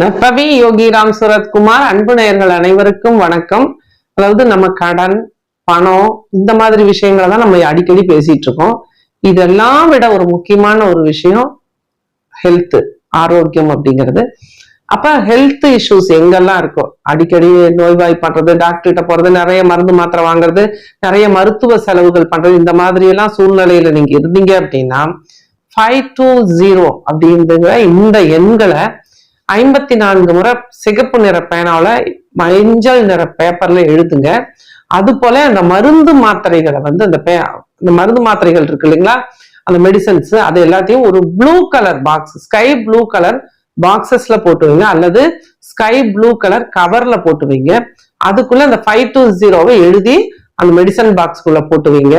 நற்பவி யோகி ராம் சுரத்குமார் அன்பு நேயர்கள் அனைவருக்கும் வணக்கம். அதாவது நம்ம கடன் பணம் இந்த மாதிரி விஷயங்களை தான் நம்ம அடிக்கடி பேசிட்டு இருக்கோம். இதெல்லாம் விட ஒரு முக்கியமான ஒரு விஷயம் ஹெல்த் ஆரோக்கியம் அப்படிங்கிறது. அப்ப ஹெல்த் இஷ்யூஸ் எங்கெல்லாம் இருக்கோ அடிக்கடி நோய்வாய்ப்படுறது டாக்டர் கிட்ட போறது நிறைய மருந்து மாத்திரை வாங்குறது நிறைய மருத்துவ செலவுகள் பண்றது இந்த மாதிரி எல்லாம் சூழ்நிலையில நீங்க இருந்தீங்க அப்படின்னா ஃபைவ் டூ ஜீரோ அப்படிங்கிற இந்த எண்களை ஐம்பத்தி நான்கு முறை சிகப்பு நிற பேனாவில் மஞ்சள் நிற பேப்பர்ல எழுதுங்க. அது போல அந்த மருந்து மாத்திரைகளை வந்து அந்த பே அந்த மருந்து மாத்திரைகள் இருக்கு இல்லைங்களா? அந்த மெடிசன்ஸ் அது எல்லாத்தையும் ஒரு blue colour box sky blue colour பாக்ஸஸ்ல போட்டு வைங்க அல்லது ஸ்கை ப்ளூ கலர் கவர்ல போட்டு வைங்க அதுக்குள்ள அந்த ஃபைவ் டூ ஜீரோவை எழுதி அந்த மெடிசன் பாக்ஸ்க்குள்ள போட்டு வைங்க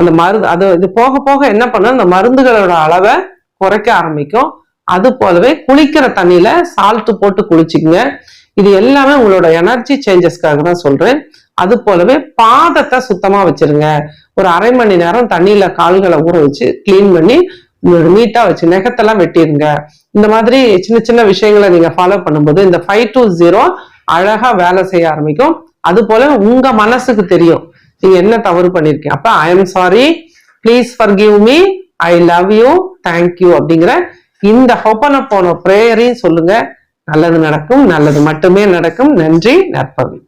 அந்த மருந்து அது இது போக போக என்ன பண்ணும்? அந்த மருந்துகளோட அளவை குறைக்க ஆரம்பிக்கும். அது போலவே குளிக்கிற தண்ணியில சால்ட் போட்டு குளிச்சுக்குங்க. இது எல்லாமே உங்களோட எனர்ஜி சேஞ்சஸ்க்காக தான் சொல்றேன். அது போலவே பாதத்தை சுத்தமா வச்சிருங்க. ஒரு அரை மணி நேரம் தண்ணியில கால்களை ஊற வச்சு க்ளீன் பண்ணி நீட்டா வச்சு நெகத்தெல்லாம் வெட்டிடுங்க இந்த மாதிரி சின்ன சின்ன விஷயங்களை நீங்க ஃபாலோ பண்ணும்போது இந்த ஃபைவ் டு ஜீரோ அழகா வேலை செய்ய ஆரம்பிக்கும். அது போல உங்க மனசுக்கு தெரியும். நீங்க என்ன தவறு பண்ணிருக்கீங்க? அப்ப I am sorry please forgive me I love you thank you அப்படிங்கிற இந்த ஹொப்பன போன ப்ரேயரையும் சொல்லுங்க. நல்லது நடக்கும் நல்லது மட்டுமே நடக்கும். நன்றி நற்பவி